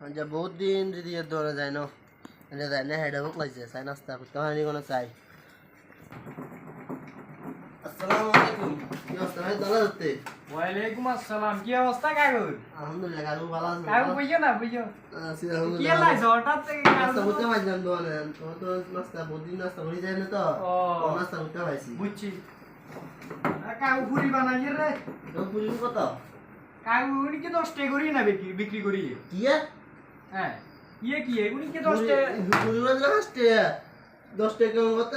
যে বহুত দিন যদি দৌড়ে যায় না? যায় না হেডে ভোক লাগছে চাই নাস্তা করতে। হয়নি কোনো চাই। আসসালামু আলাইকুম। কি অবস্থা ভাই দাদা ধরতে ওয়ালাইকুম আসসালাম। কি অবস্থা কাকুর আলহামদুলিল্লাহ কাকু ভালো আছে। কাকু বুঝছ না বুঝছ আছি কি আলহামদুলিল্লাহ হঠাৎ থেকে নাস্তা করতে পারছিলাম দোকানে। তোমার তো নাস্তা বহুত দিন নাস্তা করি যায় না তো। নাস্তা করতে পারছি বুঝছি কাকু পুরি বানাই রে তো পুরি কত? কাকু উনি কি দশ টাকা করি না বিক্রি বিক্রি করি কি? হ্যাঁ। ইয়ে কি উনি কি দশ টাকা? পুরি- পুরি বাজলে টাকা। দশ টাকা কত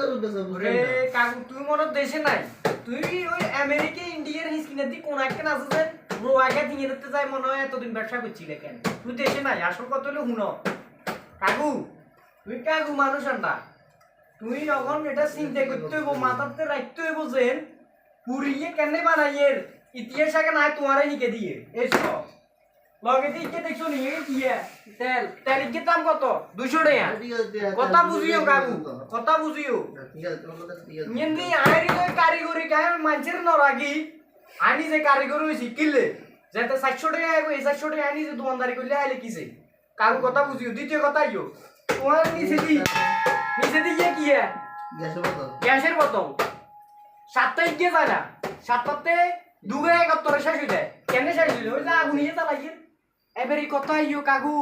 রে কাকু তুই মনে দেশে নাই। তুই ওই আমেরিকা ইন্ডিয়ার কোন একটা আছে যে রোয়াকে দিয়ে দিতে যায় মনে হয় এতদিন ব্যবসা করছিলে কেন? তুই দেশে নাই আসল কত হলো হুনো কাকু তুই কাকু মানুষ আর না। তুই যখন এটা চিন্তা করতে হইব মাথাতে রাখতে হইব যে পুরিয়ে কেন বানাইয়ের ইতিহাস আগে নাই তোমারে নিকে দিয়ে। এসো। লগে দিকে দেখছ নি কি এ? তেল। তেল কি দাম কত? দুশো টাকা। কথা বুঝিও, কাকু। কথা বুঝিও। নিন্দি আইরি তো কারিগরি কায় মানুষের নরাগি আনি যে কারিগরি হইছি, কিলে? যেতে সাতশো টাকা আইব এই সাতশো টাকা আনি যে দোকানদারি করলে আইলে কিসে? কাকু, কথা বুঝিও। দ্বিতীয় কথা ইয়ো তোমার নিচে দি। নিচে দি গিয়ে কি এ? গ্যাসে কত গ্যাসের বোতল। সাতটা গিয়ে যায় না। সাতটাতে দুগে একাত্তরে শেষ হয়ে যায়। কেন শেষ হয়ে যায়? ওই যে আগুন ইয়ে চালাই এবারে কথা ইয়ো কাকু।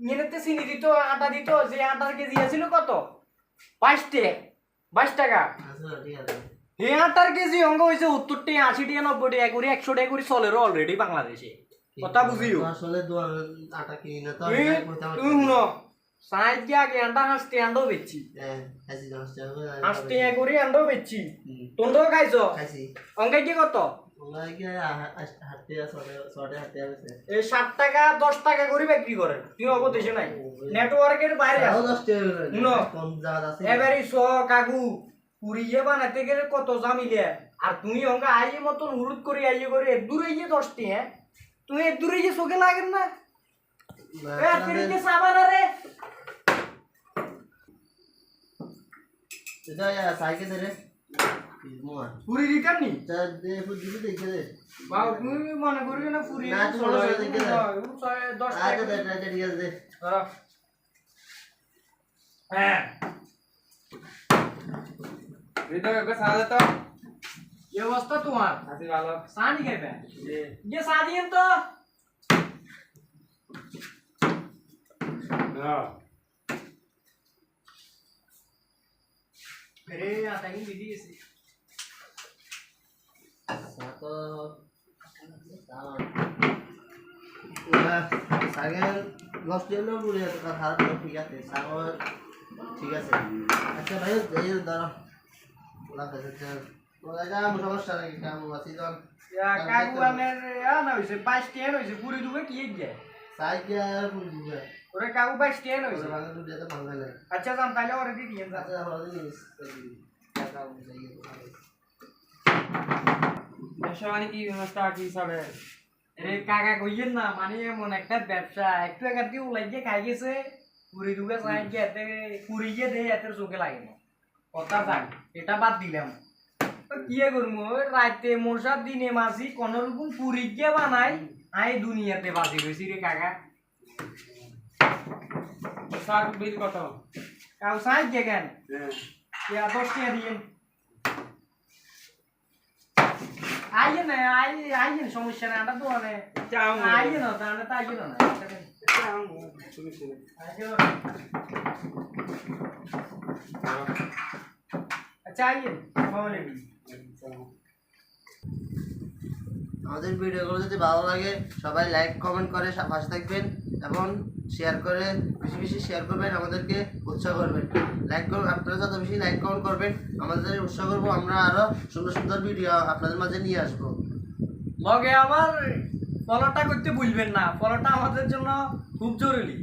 নিয়েতে চিনি দিত আটা দিত যে আটার কেজি আছিল কত? বাইশ টাকা। বাইশ টাকা এই আটার কেজি অঙ্গ হয়েছে সত্তর টাকা আশি টাকা নব্বই টাকা করে একশো টাকা করে চলে অলরেডি বাংলাদেশে কথা বুঝিও। আসলে আটা কিনি না তো শুনো সাইড গিয়ে আগে আন্ডা হাসতে আন্ডাও বেচছি হ্যাঁ হাসতে করে আন্ডাও বেচছি তোমরাও খাইছো? খাইছি। অঙ্কে কি কত? এই ষাট টাকা দশ টাকা করে বিক্রি করে তুই অবদেশে নাই। নেটওয়ার্কের বাইরে এবারে স কাকু পুরিয়ে বানাতে গেলে কত জামিলে আর তুমি অঙ্কা আইয়ে মতন হুরুত করে আইয়ে করে দূরে গিয়ে দশটি হ্যাঁ? তুমি দূরে গিয়ে চোখে লাগেন না? সাইকেল রে পুরি রিটার্ন নি তা দে ফুট দিবি দেখে দে বাবা তুমি মনে করবি না পুরি না, তুমি মনে করো দেখে দাও। দশ আচ্ছা টাকা দে আচ্ছা ঠিক আছে দে ধরো। হ্যাঁ কি অবস্থা তোমার চা নি খাইবে যে চা দিয়েন তো রে আটা কি দিদি গেছি তো সাইকেল দশ টাকা বলে এত খারাপ ঠিক আছে ঠিক আছে আচ্ছা ভাই এই দাঁড়া ওলা কাছে ওলা যা সমস্যা নাকি কাম আছি যখন কাকু আনের না হইছে 22 টেন হইছে পুরি বুঝবে ওরে কাকু 22 টেন হইছে ওরা ভালো তো ভালো লাগে আচ্ছা আচ্ছা জিনিস টাকা বুঝে গিয়ে রে কাকা কইয়েন না? মানে এমন একটা ব্যবসা। একটু একার দিয়ে উলাই গিয়ে খাই গেছে। পুরি দুবে চাই গিয়ে এতে পুরি গিয়ে দেয় এতে চোখে লাগে না। কথা যাক এটা বাদ দিলাম। তো কি করব? ওই রাতে মশার দিনে মাসি কোন রকম পুরি গিয়ে বানাই আই দুনিয়াতে বাসি রয়েছি রে কাকা। কাউ সাই কে কেন? ইয়া দশ টাকা দিয়েন? আইয়ে না আই আইয়ে সমস্যা না এটা দোকানে মানে আইয়ে না তাহলে তো আইয়ে না। আইয়ে না। আচ্ছা আইয়ে আমাদের ভিডিওগুলো যদি ভালো লাগে সবাই লাইক কমেন্ট করে সাফাস পাশে থাকবেন। এবং শেয়ার করে, বেশি বেশি শেয়ার করবেন, আমাদেরকে উৎসাহ করবেন। লাইক করবেন আপনারা যত বেশি লাইক কমেন্ট করবেন, আমাদের উৎসাহ করব, আমরা আরও সুন্দর সুন্দর ভিডিও আপনাদের মাঝে নিয়ে আসব। লগে আমার ফলোটা করতে ভুলবেন না। ফলোটা আমাদের জন্য খুব জরুরি।